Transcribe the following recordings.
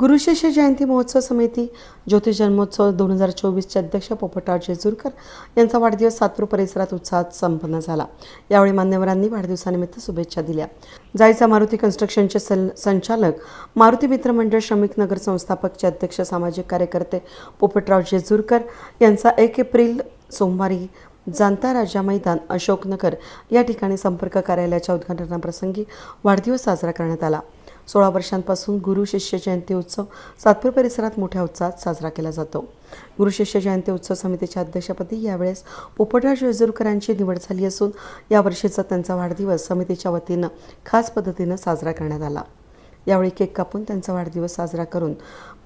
गुरुशिष्य जयंती महोत्सव समिती ज्योती जन्मोत्सव दोन हजार चोवीसचे अध्यक्ष पोपटराव जेजूरकर यांचा वाढदिवस सातपूर परिसरात उत्साहात संपन्न झाला. यावेळी मान्यवरांनी वाढदिवसानिमित्त शुभेच्छा दिल्या. जायचा मारुती कन्स्ट्रक्शनचे संचालक मारुती मित्र मंडळ श्रमिक नगर संस्थापकचे अध्यक्ष सामाजिक कार्यकर्ते पोपटराव जेजूरकर यांचा एक एप्रिल सोमवारी जाणता राजा मैदान अशोकनगर या ठिकाणी संपर्क कार्यालयाच्या उद्घाटनाप्रसंगी वाढदिवस साजरा करण्यात आला. सोळा वर्षांपासून गुरु शिष्य जयंती उत्सव सातपूर परिसरात मोठ्या उत्साहात साजरा केला जातो. गुरु शिष्य जयंती उत्सव समितीच्या अध्यक्षपदी यावेळेस पोपटराज जेजुरकरांची निवड झाली असून यावर्षीचा त्यांचा वाढदिवस समितीच्या वतीनं खास पद्धतीनं साजरा करण्यात आला. यावेळी केक कापून त्यांचा वाढदिवस साजरा करून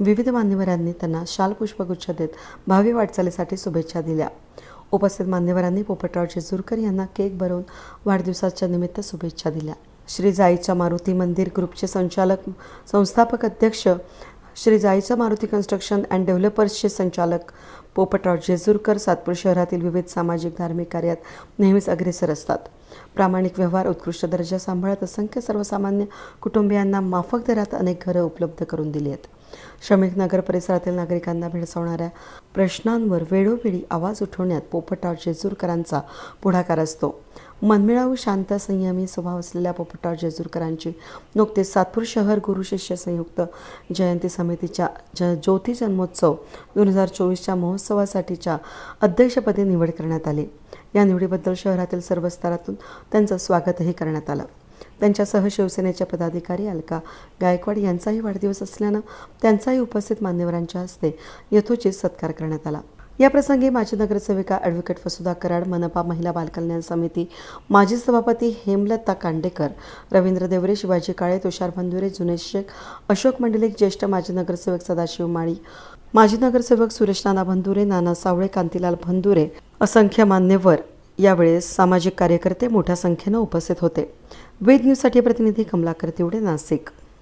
विविध मान्यवरांनी त्यांना शाल पुष्पगुच्छ देत भावी वाटचालीसाठी शुभेच्छा दिल्या. उपस्थित मान्यवरांनी पोपटराव जेजुरकर यांना केक भरवून वाढदिवसाच्या निमित्त शुभेच्छा दिल्या. श्री जाईच्या मारुती मंदिर ग्रुपचे संचालक संस्थापक अध्यक्ष श्री जाईचा मारुती कन्स्ट्रक्शन अँड डेव्हलपर्सचे संचालक पोपटराव जेजूरकर सातपूर शहरातील विविध सामाजिक धार्मिक कार्यात नेहमीच अग्रेसर असतात. प्रामाणिक व्यवहार उत्कृष्ट दर्जा सांभाळत असंख्य सर्वसामान्य कुटुंबियांना माफक दरात अनेक घरं उपलब्ध करून दिली आहेत. श्रमिक नगर परिसरातील नागरिकांना भेडसावणाऱ्या प्रश्नांवर वेळोवेळी आवाज उठवण्यात पोपटराव जेजूरकरांचा पुढाकार असतो. मनमिळावू शांत संयमी स्वभाव असलेल्या पोपटराव जेजूरकरांची नुकतेच सातपूर शहर गुरु शिष्य संयुक्त जयंती समितीच्या ज ज्योती जन्मोत्सव दोन हजार चोवीसच्या महोत्सवासाठीच्या अध्यक्षपदी निवड करण्यात आली. या निवडीबद्दल शहरातील सर्व स्तरातून त्यांचं स्वागतही करण्यात आलं. त्यांच्यासह शिवसेनेच्या पदाधिकारी अलका गायकवाड यांचाही वाढदिवस असल्यानं त्यांचाही उपस्थित मान्यवरांच्या हस्ते यथोचित सत्कार करण्यात आला. याप्रसंगी माजी नगरसेविका ॲडव्होकेट वसुधा कराड मनपा महिला बालकल्याण समिती माजी सभापती हेमलता कांडेकर रवींद्र देवरे शिवाजी काळे तुषार बंधुरे जुनेश शेख अशोक मंडलिक ज्येष्ठ माजी नगरसेवक सदाशिव माळी माजी नगरसेवक सुरेश नाना बंधुरे नाना सावळे कांतीलाल भंदुरे असंख्य मान्यवर यावेळेस सामाजिक कार्यकर्ते मोठ्या संख्येनं उपस्थित होते. वेद न्यूजसाठी प्रतिनिधी कमलाकर तिवडे नाशिक.